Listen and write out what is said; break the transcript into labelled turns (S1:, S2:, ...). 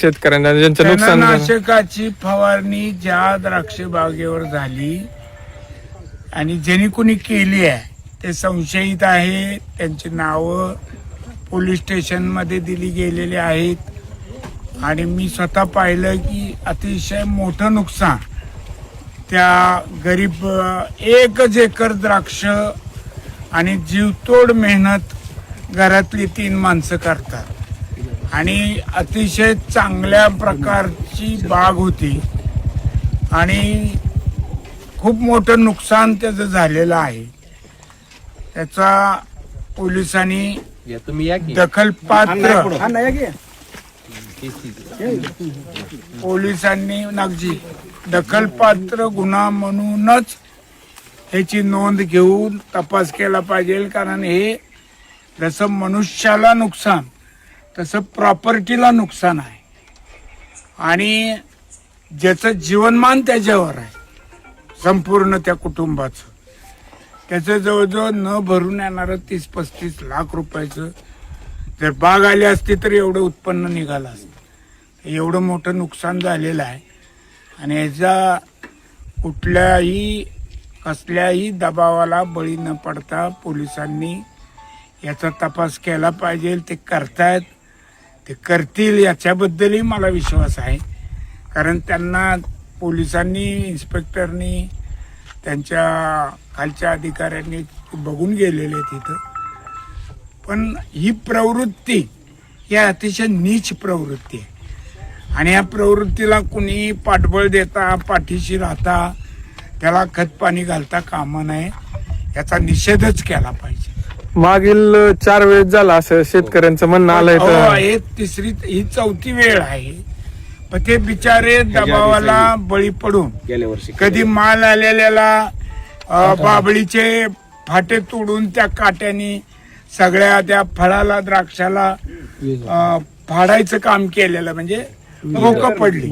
S1: शेतकऱ्यांना ज्यांचं नुकसान झालं.
S2: फवारणी ज्या द्राक्ष बागेवर झाली आणि ज्यांनी कुणी केली आहे ते संशयित आहे त्यांची नावं पोलीस स्टेशनमध्ये दिली गेलेली आहेत. आणि मी स्वतः पाहिलं की अतिशय मोठं नुकसान. त्या गरीब अ, एकच एकर द्राक्ष आणि जीवतोड मेहनत घरातली तीन माणसं करतात. आणि अतिशय चांगल्या प्रकारची बाग होती. आणि खूप मोठं नुकसान त्याचं झालेलं आहे. त्याचा पोलिसांनी
S3: या तुम्ही या की.
S2: दखलपात्र पोलिसांनी नागजी दखलपात्र गुन्हा म्हणूनच ह्याची नोंद घेऊन तपास केला पाहिजे कारण हे जसं मनुष्याला नुकसान. तसं प्रॉपर्टीला नुकसान आहे. आणि ज्याचं जीवनमान त्याच्यावर आहे. संपूर्ण त्या कुटुंबाचं. त्याचं जवळजवळ न भरून येणारं तीस पस्तीस लाख रुपयाचं जर बाग आली असती तर एवढं उत्पन्न निघालं असतं. एवढं मोठं नुकसान झालेलं आहे. आणि याचा कुठल्याही कसल्याही दबावाला बळी न पडता पोलिसांनी याचा तपास केला पाहिजे ते करतायत. ते करतील याच्याबद्दलही मला विश्वास आहे. कारण त्यांना पोलिसांनी इन्स्पेक्टरनी त्यांच्या खालच्या अधिकाऱ्यांनी बघून गेलेले तिथं पण ही प्रवृत्ती ही अतिशय नीच प्रवृत्ती आहे. आणि या प्रवृत्तीला कुणी पाठबळ देता पाठीशी राहता त्याला खत पाणी घालता कामं नये याचा निषेधच केला पाहिजे.
S1: मागील चार वेळेस झाला असं शेतकऱ्यांचं म्हणणं आलंय
S2: हो,
S1: तर.
S2: हे तिसरी ही चौथी वेळ आहे. पण ते बिचारे दबावाला बळी पडून.
S3: गेल्या वर्षी
S2: कधी माल आलेल्याला अ, बाबळीचे फाटे तोडून त्या काट्याने सगळ्या त्या फळाला द्राक्षाला अ, फाडायचं काम केलेलं. म्हणजे रोक पडली.